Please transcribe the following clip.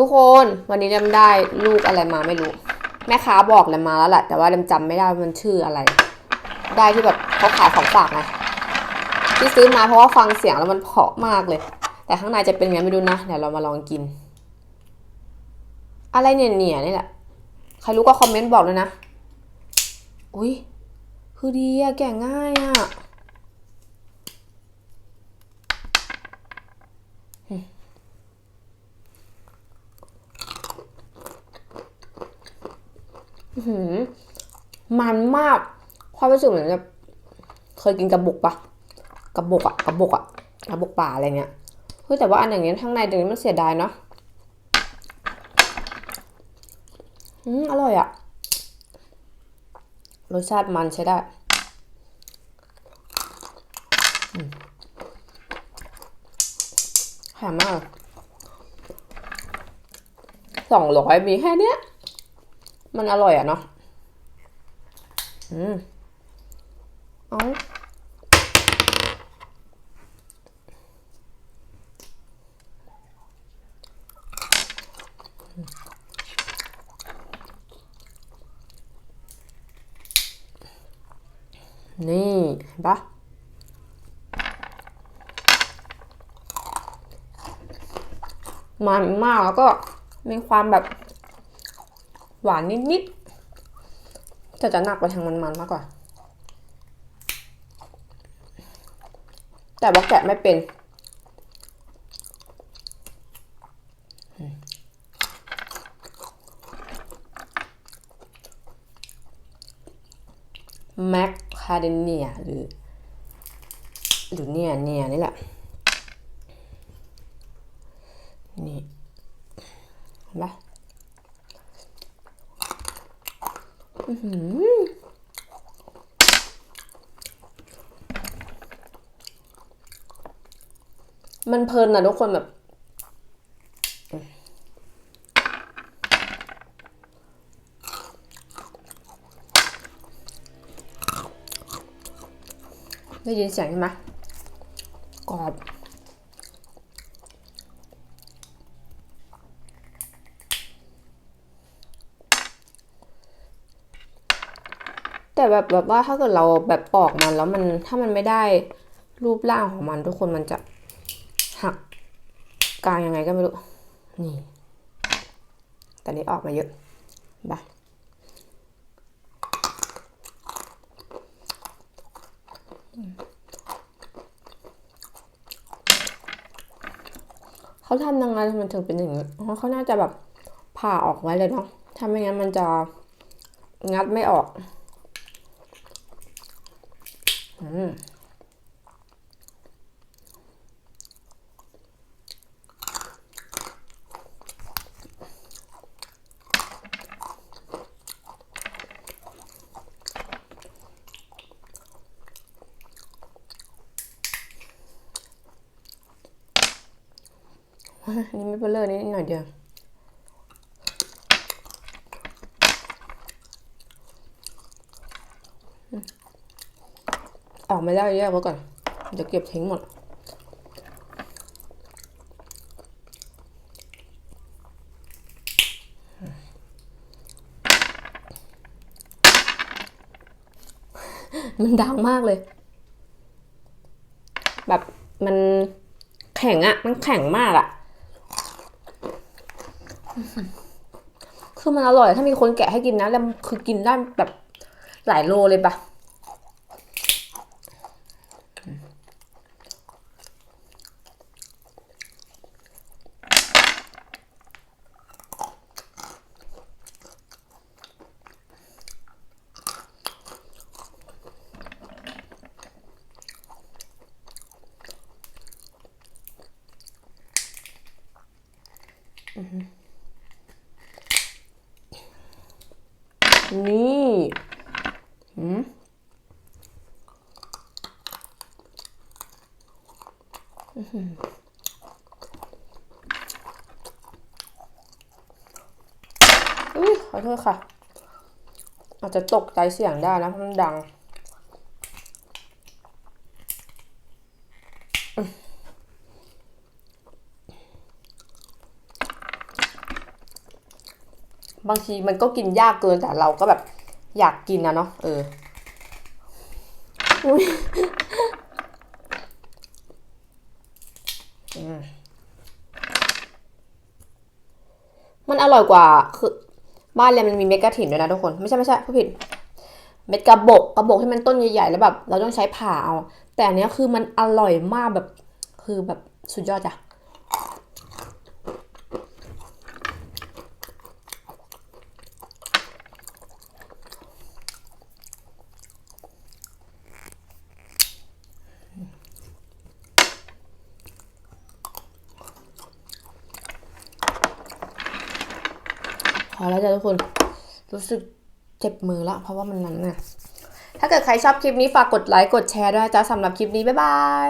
ทุกคนวันนี้เดมได้ลูกอะไรมาไม่รู้ แม่ค้าบอกเดมมาแล้วแหละแต่ว่าเดมจำไม่ได้มันชื่ออะไร ได้ที่แบบเขาขายของฝากไงที่ซื้อมาเพราะว่าฟังเสียงแล้วมันเพาะมากเลย แต่ข้างในจะเป็นไงไม่รู้นะเดี๋ยวเรามาลองกิน อะไรเนี่ยเนี่ยนี่แหละใครรู้ก็คอมเมนต์บอกเลยนะอุ้ยคือดีอะแกะง่ายอะอื้อหือ มันมาก ความรู้สึกเหมือนแบบเคยกินกระบุกปะกระบุกอะกระบุกอะกระบุกป่าอะไรเงี้ยเฮ้ยแต่ว่าอันอย่างเงี้ยข้างในตรงนี้มันเสียดายเนาะอืมอร่อยอะรสชาติมันใช้ได้อืมหามากสองร้อยมีแค่เนี้ย มันอร่อยอะเนาะอืมเอานี่เห็นปะมันมากแล้วก็มีความแบบ หวานนิดๆแต่จะหนักไปทางมันๆมากกว่า แต่ว่าแกะไม่เป็นแมคคาเดเนียหรือหรือเนี่ยเนี่ยนี่แหละ นี่เห็นปะอื้อหือ มันเพลินนะทุกคนแบบ ได้ยินเสียงใช่ไหมกรอบ แต่แบบแบบว่าถ้าเกิดเราแบบปอกมันแล้วมันถ้ามันไม่ได้รูปร่างของมันทุกคนมันจะหักกลางยังไงก็ไม่รู้ นี่ แต่นี้ออกมาเยอะไปเขาทำยังไงมันถึงเป็นอย่างนี้เขาน่าจะแบบผ่าออกไว้เลยเนาะถ้าไม่งั้นมันจะงัดไม่ออก อันนี้ไม่เป็นเลยนิดหน่อยเดียว ออกไม่ได้แยกไว้ก่อนเดี๋ยวเก็บทิ้งหมด มันดังมากเลย แบบมันแข็งอะมันแข็งมากอะคือมันอร่อยถ้ามีคนแกะให้กินนะแล้วคือกินได้แบบหลายโลเลยปะ นี่หืมอืมอืมอุ้ยขอโทษค่ะ อาจจะตกใจเสียงได้นะเพราะมันดัง บางทีมันก็กินยากเกินแต่เราก็แบบอยากกินนะเนาะเอออุ๊ยอืมมันอร่อยกว่าคือบ้านเรยมันมีเม็ดกระถิ่นด้วยนะทุกคน ไม่ใช่ไม่ใช่ผู้ผิด เม็ดกระบอกกระบอกที่มันต้นใหญ่ๆแล้วแบบ เราต้องใช้ผ่าเอา แต่อันเนี้ยคือมันอร่อยมากแบบ คือแบบสุดยอดจ้ะ พอแล้วจ้ะทุกคน รู้สึกเจ็บมือละ เพราะว่ามันนั้นน่ะ ถ้าเกิดใครชอบคลิปนี้ฝากกดไลค์กดแชร์ด้วยจ้ะสำหรับคลิปนี้ บ๊ายบาย